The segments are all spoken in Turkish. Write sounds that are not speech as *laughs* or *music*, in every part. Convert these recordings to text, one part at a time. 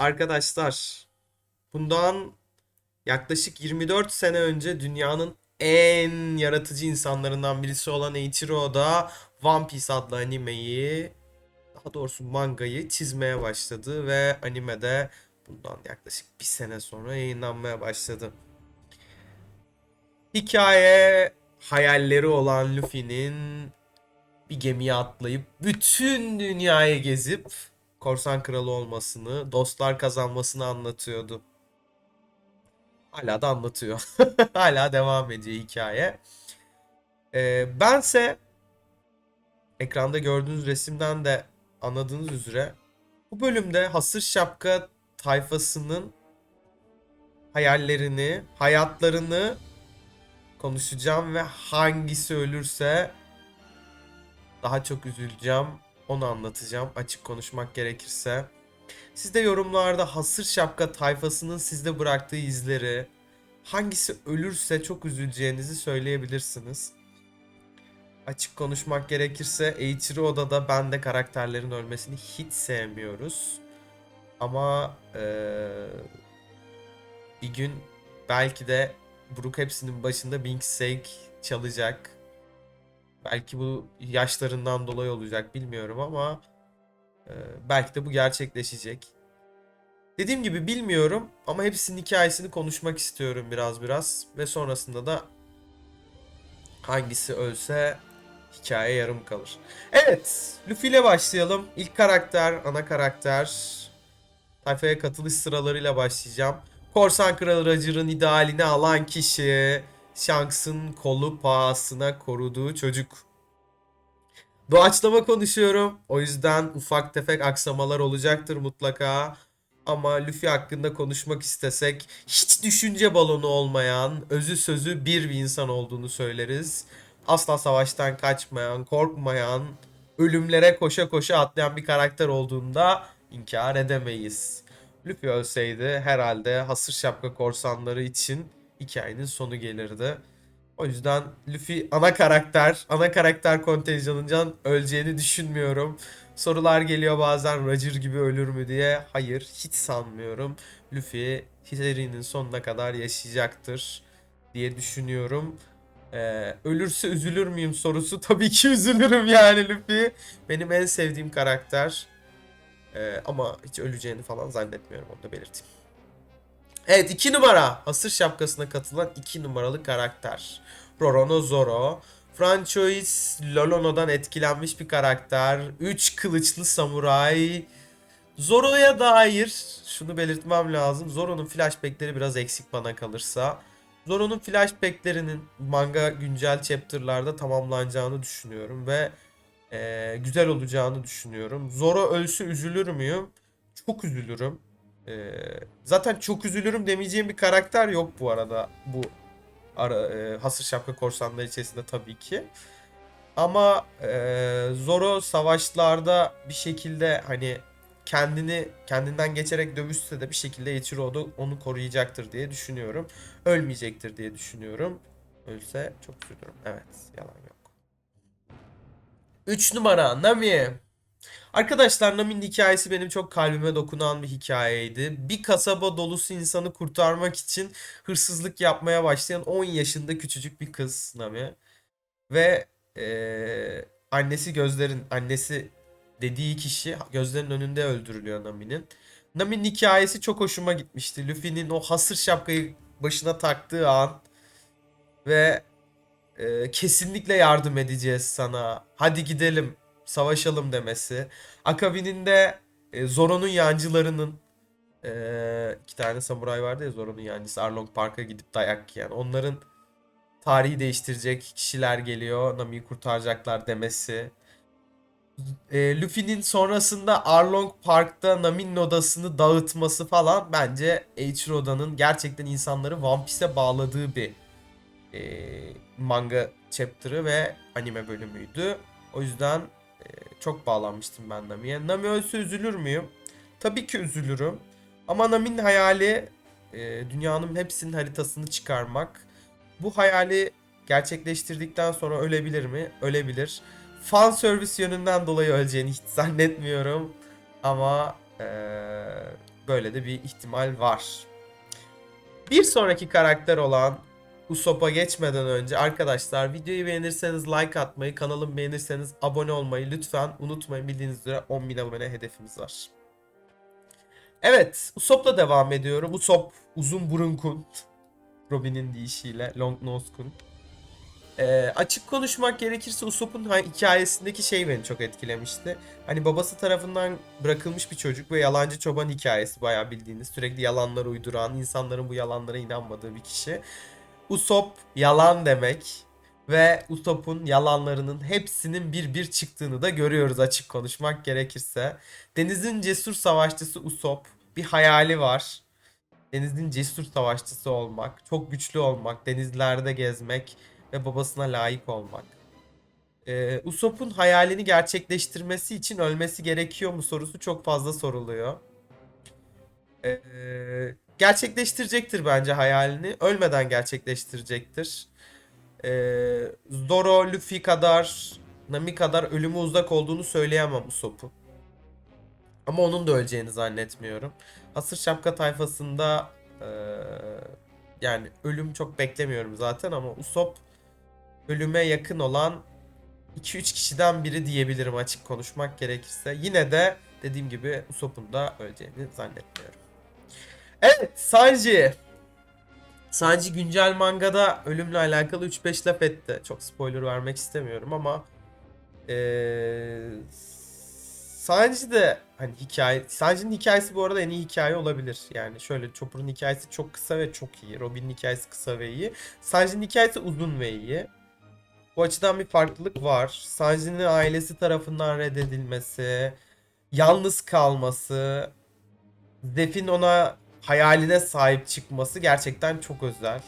Arkadaşlar, bundan yaklaşık 24 sene önce dünyanın en yaratıcı insanlarından birisi olan Eiichiro Oda One Piece adlı animeyi, daha doğrusu mangayı çizmeye başladı ve animede bundan yaklaşık bir sene sonra yayınlanmaya başladı. Hikaye hayalleri olan Luffy'nin bir gemiye atlayıp bütün dünyayı gezip korsan kralı olmasını, dostlar kazanmasını anlatıyordu. Hala da anlatıyor. *laughs* Hala devam ediyor hikaye. Ee, bense ekranda gördüğünüz resimden de anladığınız üzere bu bölümde hasır şapka tayfasının hayallerini, hayatlarını konuşacağım ve hangisi ölürse daha çok üzüleceğim. Onu anlatacağım açık konuşmak gerekirse. Siz de yorumlarda hasır şapka tayfasının sizde bıraktığı izleri, hangisi ölürse çok üzüleceğinizi söyleyebilirsiniz. Açık konuşmak gerekirse Eiichiro Oda'da ben de karakterlerin ölmesini hiç sevmiyoruz. Ama eee, bir gün belki de Brook hepsinin başında Bink Sake çalacak. Belki bu yaşlarından dolayı olacak bilmiyorum ama e, belki de bu gerçekleşecek. Dediğim gibi bilmiyorum ama hepsinin hikayesini konuşmak istiyorum biraz biraz ve sonrasında da hangisi ölse hikaye yarım kalır. Evet, Luffy ile başlayalım. İlk karakter, ana karakter. Tayfaya katılış sıralarıyla başlayacağım. Korsan Kralı Roger'ın idealini alan kişi. Shanks'ın kolu pahasına koruduğu çocuk. Doğaçlama konuşuyorum. O yüzden ufak tefek aksamalar olacaktır mutlaka. Ama Luffy hakkında konuşmak istesek hiç düşünce balonu olmayan, özü sözü bir bir insan olduğunu söyleriz. Asla savaştan kaçmayan, korkmayan, ölümlere koşa koşa atlayan bir karakter olduğunda inkar edemeyiz. Luffy ölseydi herhalde hasır şapka korsanları için hikayenin sonu gelirdi. O yüzden Luffy ana karakter, ana karakter kontenjanından öleceğini düşünmüyorum. Sorular geliyor bazen Roger gibi ölür mü diye. Hayır, hiç sanmıyorum. Luffy serinin sonuna kadar yaşayacaktır diye düşünüyorum. Ee, ölürse üzülür müyüm sorusu *laughs* tabii ki üzülürüm yani Luffy. Benim en sevdiğim karakter. Ee, ama hiç öleceğini falan zannetmiyorum onu da belirteyim. Evet 2 numara. Hasır şapkasına katılan 2 numaralı karakter. Rorono Zoro. Franchois Lolono'dan etkilenmiş bir karakter. 3 kılıçlı samuray. Zoro'ya dair şunu belirtmem lazım. Zoro'nun flashbackleri biraz eksik bana kalırsa. Zoro'nun flashbacklerinin manga güncel chapter'larda tamamlanacağını düşünüyorum ve e, güzel olacağını düşünüyorum. Zoro ölse üzülür müyüm? Çok üzülürüm. E, zaten çok üzülürüm demeyeceğim bir karakter yok bu arada bu ara, e, hasır şapka korsanları içerisinde tabii ki. Ama e, Zoro savaşlarda bir şekilde hani kendini kendinden geçerek dövüşse de bir şekilde Eiichiro Oda onu koruyacaktır diye düşünüyorum. Ölmeyecektir diye düşünüyorum. Ölse çok üzülürüm. Evet, yalan yok. 3 numara Nami. Arkadaşlar Nami'nin hikayesi benim çok kalbime dokunan bir hikayeydi. Bir kasaba dolusu insanı kurtarmak için hırsızlık yapmaya başlayan 10 yaşında küçücük bir kız Nami. Ve eee, annesi gözlerin annesi dediği kişi gözlerinin önünde öldürülüyor Nami'nin. Nami'nin hikayesi çok hoşuma gitmişti. Luffy'nin o hasır şapkayı başına taktığı an ve e, kesinlikle yardım edeceğiz sana. Hadi gidelim, savaşalım demesi. Akabininde e, Zoro'nun yancılarının e, iki tane samuray vardı ya Zoro'nun yancısı Arlong Park'a gidip dayak yiyen. Onların tarihi değiştirecek kişiler geliyor. Nami'yi kurtaracaklar demesi. E, Luffy'nin sonrasında Arlong Park'ta Nami'nin odasını dağıtması falan bence Eiichiro Oda'nın gerçekten insanları One Piece'e bağladığı bir e, manga chapter'ı ve anime bölümüydü. O yüzden çok bağlanmıştım ben Nami'ye. Nami ölse üzülür müyüm? Tabii ki üzülürüm. Ama Nami'nin hayali e, dünyanın hepsinin haritasını çıkarmak. Bu hayali gerçekleştirdikten sonra ölebilir mi? Ölebilir. Fan service yönünden dolayı öleceğini hiç zannetmiyorum. Ama e, böyle de bir ihtimal var. Bir sonraki karakter olan Usopp'a geçmeden önce arkadaşlar videoyu beğenirseniz like atmayı, kanalımı beğenirseniz abone olmayı lütfen unutmayın. Bildiğiniz üzere 10.000 abone hedefimiz var. Evet, Usopp'la devam ediyorum. Usopp uzun burun kun. Robin'in deyişiyle Long Nose kun. Ee, açık konuşmak gerekirse Usopp'un hikayesindeki şey beni çok etkilemişti. Hani babası tarafından bırakılmış bir çocuk ve yalancı çoban hikayesi bayağı bildiğiniz. Sürekli yalanlar uyduran, insanların bu yalanlara inanmadığı bir kişi. Usopp yalan demek ve Usopp'un yalanlarının hepsinin bir bir çıktığını da görüyoruz açık konuşmak gerekirse. Deniz'in cesur savaşçısı Usopp bir hayali var. Deniz'in cesur savaşçısı olmak, çok güçlü olmak, denizlerde gezmek ve babasına layık olmak. Ee, Usopp'un hayalini gerçekleştirmesi için ölmesi gerekiyor mu sorusu çok fazla soruluyor. Ee, gerçekleştirecektir bence hayalini. Ölmeden gerçekleştirecektir. Ee, Zoro, Luffy kadar, Nami kadar ölümü uzak olduğunu söyleyemem Usopp'un. Ama onun da öleceğini zannetmiyorum. Hasır Şapka tayfasında eee, yani ölüm çok beklemiyorum zaten ama Usopp ölüme yakın olan 2-3 kişiden biri diyebilirim açık konuşmak gerekirse. Yine de dediğim gibi Usopp'un da öleceğini zannetmiyorum. Evet Sanji. Sanji güncel mangada ölümle alakalı 3-5 laf etti. Çok spoiler vermek istemiyorum ama eee Sanji de hani hikaye Sanji'nin hikayesi bu arada en iyi hikaye olabilir. Yani şöyle Chopper'ın hikayesi çok kısa ve çok iyi. Robin'in hikayesi kısa ve iyi. Sanji'nin hikayesi uzun ve iyi. Bu açıdan bir farklılık var. Sanji'nin ailesi tarafından reddedilmesi, yalnız kalması, Zef'in ona hayaline sahip çıkması gerçekten çok özel.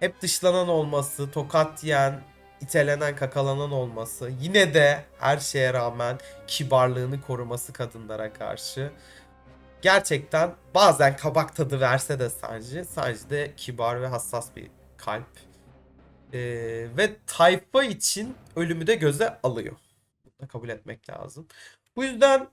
Hep dışlanan olması, tokat yiyen, itelenen, kakalanan olması, yine de her şeye rağmen kibarlığını koruması kadınlara karşı. Gerçekten bazen kabak tadı verse de Sanji, Sanji de kibar ve hassas bir kalp. Ee, ve tayfa için ölümü de göze alıyor. Bunu da kabul etmek lazım. Bu yüzden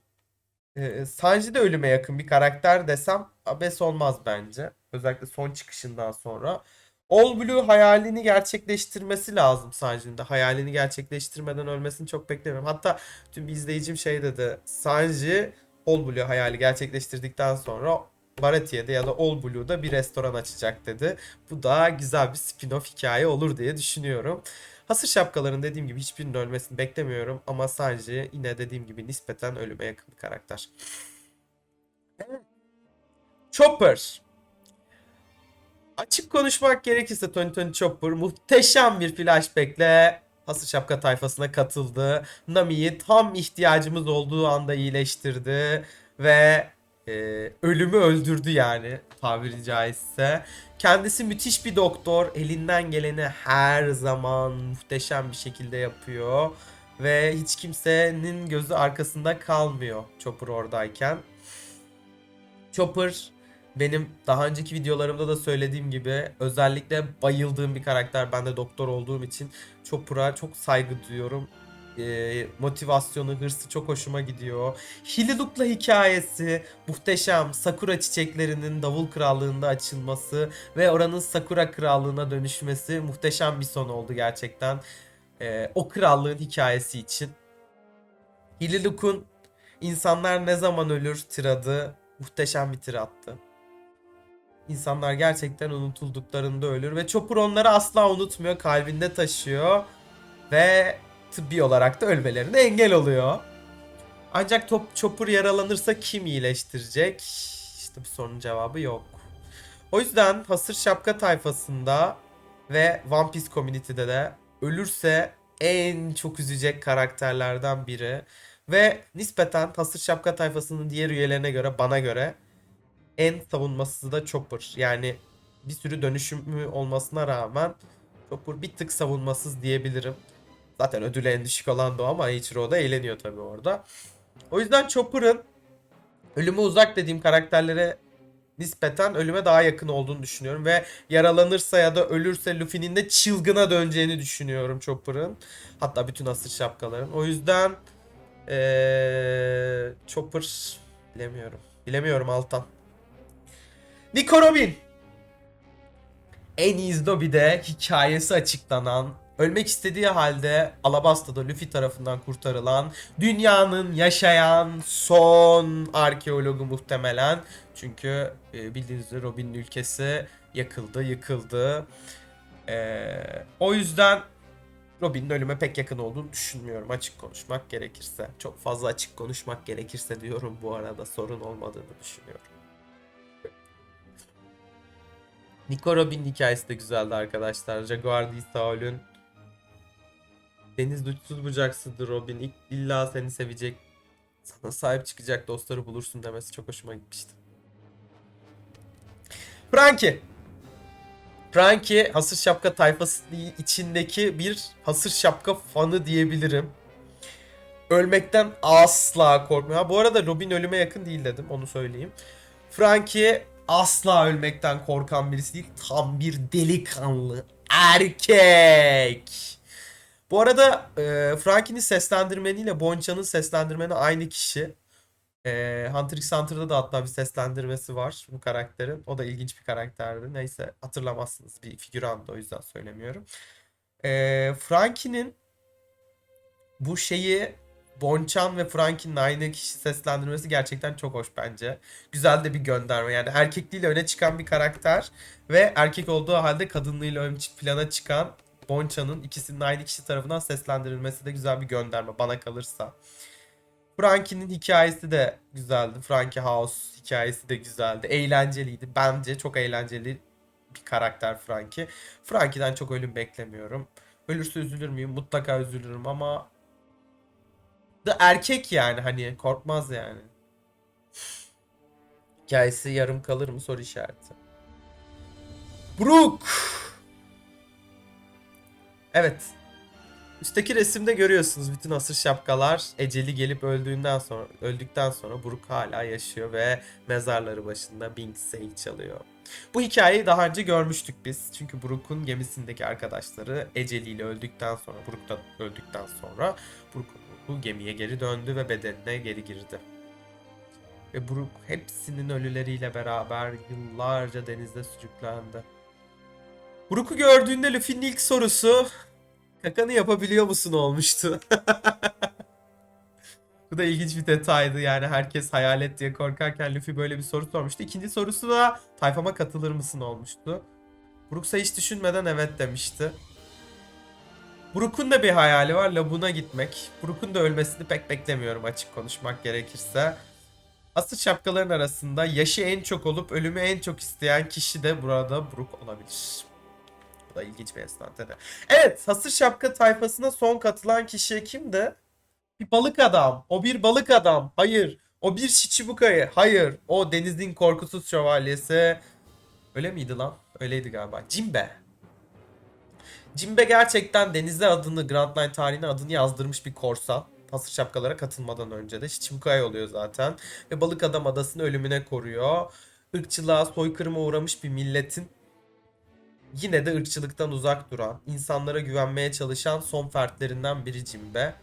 e, Sanji de ölüme yakın bir karakter desem abes olmaz bence. Özellikle son çıkışından sonra. All Blue hayalini gerçekleştirmesi lazım Sanji'nin de. Hayalini gerçekleştirmeden ölmesini çok beklemiyorum. Hatta tüm izleyicim şey dedi. Sanji All Blue hayali gerçekleştirdikten sonra Baratiye'de ya da All Blue'da bir restoran açacak dedi. Bu da güzel bir spin-off hikaye olur diye düşünüyorum. Hasır şapkaların dediğim gibi hiçbirinin ölmesini beklemiyorum ama Sanji yine dediğim gibi nispeten ölüme yakın bir karakter. Chopper. Açık konuşmak gerekirse Tony Tony Chopper muhteşem bir flashback'le Hasır Şapka tayfasına katıldı. Nami'yi tam ihtiyacımız olduğu anda iyileştirdi ve e, ölümü öldürdü yani tabiri caizse. Kendisi müthiş bir doktor. Elinden geleni her zaman muhteşem bir şekilde yapıyor. Ve hiç kimsenin gözü arkasında kalmıyor Chopper oradayken. Chopper benim daha önceki videolarımda da söylediğim gibi özellikle bayıldığım bir karakter. Ben de doktor olduğum için Chopper'a çok saygı duyuyorum. Ee, motivasyonu, hırsı çok hoşuma gidiyor. Hililuk'la hikayesi muhteşem. Sakura çiçeklerinin Davul Krallığı'nda açılması ve oranın Sakura Krallığı'na dönüşmesi muhteşem bir son oldu gerçekten. Ee, o krallığın hikayesi için. Hililuk'un insanlar ne zaman ölür tiradı muhteşem bir tir attı. İnsanlar gerçekten unutulduklarında ölür ve Chopper onları asla unutmuyor, kalbinde taşıyor ve tıbbi olarak da ölmelerine engel oluyor. Ancak top Chopper yaralanırsa kim iyileştirecek? İşte bu sorunun cevabı yok. O yüzden Hasır Şapka tayfasında ve One Piece Community'de de ölürse en çok üzecek karakterlerden biri. Ve nispeten Hasır Şapka tayfasının diğer üyelerine göre bana göre en savunmasızı da Chopper. Yani bir sürü dönüşümü olmasına rağmen Chopper bir tık savunmasız diyebilirim. Zaten ödülü en düşük olan da o ama Ichiro da eğleniyor tabii orada. O yüzden Chopper'ın ölüme uzak dediğim karakterlere nispeten ölüme daha yakın olduğunu düşünüyorum ve yaralanırsa ya da ölürse Luffy'nin de çılgına döneceğini düşünüyorum Chopper'ın. Hatta bütün asır şapkaların. O yüzden ee, Chopper bilemiyorum. Bilemiyorum Altan. Nico Robin. En iyi Dobby'de hikayesi açıklanan, ölmek istediği halde Alabasta'da Luffy tarafından kurtarılan, dünyanın yaşayan son arkeologu muhtemelen. Çünkü e, bildiğiniz üzere Robin'in ülkesi yakıldı, yıkıldı. E, o yüzden Robin'in ölüme pek yakın olduğunu düşünmüyorum açık konuşmak gerekirse. Çok fazla açık konuşmak gerekirse diyorum bu arada sorun olmadığını düşünüyorum. Nico Robin hikayesi de güzeldi arkadaşlar. Jaguar Saul'ün Deniz uçsuz bucaksızdır Robin. İlk illa seni sevecek. Sana sahip çıkacak dostları bulursun demesi çok hoşuma gitmişti. Frankie. Frankie hasır şapka tayfası içindeki bir hasır şapka fanı diyebilirim. Ölmekten asla korkmuyor. Ha, bu arada Robin ölüme yakın değil dedim onu söyleyeyim. Frankie asla ölmekten korkan birisi değil. Tam bir delikanlı erkek. Bu arada e, Frankie'nin seslendirmeniyle Bonca'nın seslendirmeni aynı kişi. E, Hunter x Hunter'da da hatta bir seslendirmesi var bu karakterin. O da ilginç bir karakterdi. Neyse hatırlamazsınız bir figürandı o yüzden söylemiyorum. E, Frankie'nin bu şeyi Bonchan ve Frankie'nin aynı kişi seslendirmesi gerçekten çok hoş bence. Güzel de bir gönderme. Yani erkekliğiyle öne çıkan bir karakter ve erkek olduğu halde kadınlığıyla ön plana çıkan Bonchan'ın ikisinin aynı kişi tarafından seslendirilmesi de güzel bir gönderme bana kalırsa. Frankie'nin hikayesi de güzeldi. Frankie House hikayesi de güzeldi. Eğlenceliydi. Bence çok eğlenceli bir karakter Frankie. Frankie'den çok ölüm beklemiyorum. Ölürse üzülür müyüm? Mutlaka üzülürüm ama da erkek yani hani korkmaz yani. Hikayesi yarım kalır mı soru işareti. Brook. Evet. Üstteki resimde görüyorsunuz bütün asır şapkalar eceli gelip öldüğünden sonra öldükten sonra Brook hala yaşıyor ve mezarları başında Bing Sage çalıyor. Bu hikayeyi daha önce görmüştük biz. Çünkü Brook'un gemisindeki arkadaşları eceliyle öldükten sonra, Brook da öldükten sonra Brook'un ruhu gemiye geri döndü ve bedenine geri girdi. Ve Brook hepsinin ölüleriyle beraber yıllarca denizde sürüklendi. Brook'u gördüğünde Luffy'nin ilk sorusu Kakanı yapabiliyor musun olmuştu. *laughs* Bu da ilginç bir detaydı yani herkes hayalet diye korkarken Luffy böyle bir soru sormuştu. İkinci sorusu da tayfama katılır mısın olmuştu. Brook'sa hiç düşünmeden evet demişti. Brook'un da bir hayali var Labun'a gitmek. Brook'un da ölmesini pek beklemiyorum açık konuşmak gerekirse. Asıl şapkaların arasında yaşı en çok olup ölümü en çok isteyen kişi de burada Brook olabilir. Bu da ilginç bir enstantane. Evet, hasır şapka tayfasına son katılan kişi kimdi? Bir balık adam. O bir balık adam. Hayır. O bir Shichibuka'yı. Hayır. O denizin korkusuz şövalyesi. Öyle miydi lan? Öyleydi galiba. Jimbe. Jimbe gerçekten denizde adını, Grand Line tarihine adını yazdırmış bir korsan. Hasır şapkalara katılmadan önce de Shichibuka'ya oluyor zaten. Ve balık adam adasını ölümüne koruyor. Irkçılığa, soykırıma uğramış bir milletin yine de ırkçılıktan uzak duran, insanlara güvenmeye çalışan son fertlerinden biri Jimbe.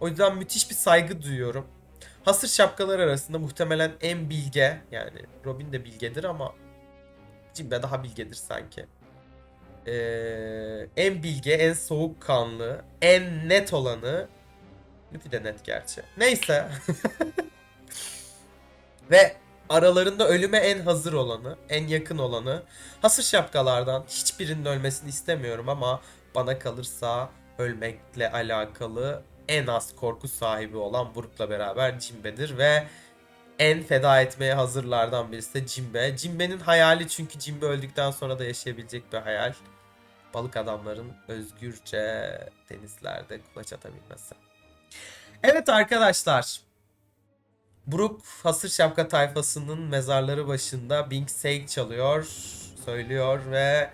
O yüzden müthiş bir saygı duyuyorum. Hasır şapkalar arasında muhtemelen en bilge, yani Robin de bilgedir ama Jimbe daha bilgedir sanki. Ee, en bilge, en soğukkanlı, en net olanı Luffy de net gerçi. Neyse. *laughs* Ve aralarında ölüme en hazır olanı, en yakın olanı. Hasır şapkalardan hiçbirinin ölmesini istemiyorum ama bana kalırsa ölmekle alakalı en az korku sahibi olan Brook'la beraber Jimbe'dir ve en feda etmeye hazırlardan birisi de Jimbe. Jimbe'nin hayali çünkü Jimbe öldükten sonra da yaşayabilecek bir hayal. Balık adamların özgürce denizlerde kulaç atabilmesi. Evet arkadaşlar. Brook Hasır Şapka tayfasının mezarları başında Bing Sage çalıyor, söylüyor ve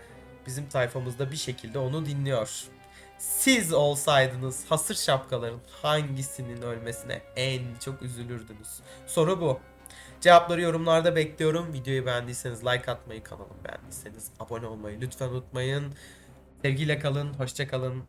bizim tayfamızda bir şekilde onu dinliyor. Siz olsaydınız hasır şapkaların hangisinin ölmesine en çok üzülürdünüz? Soru bu. Cevapları yorumlarda bekliyorum. Videoyu beğendiyseniz like atmayı, kanalımı beğendiyseniz abone olmayı lütfen unutmayın. Sevgiyle kalın, hoşça kalın.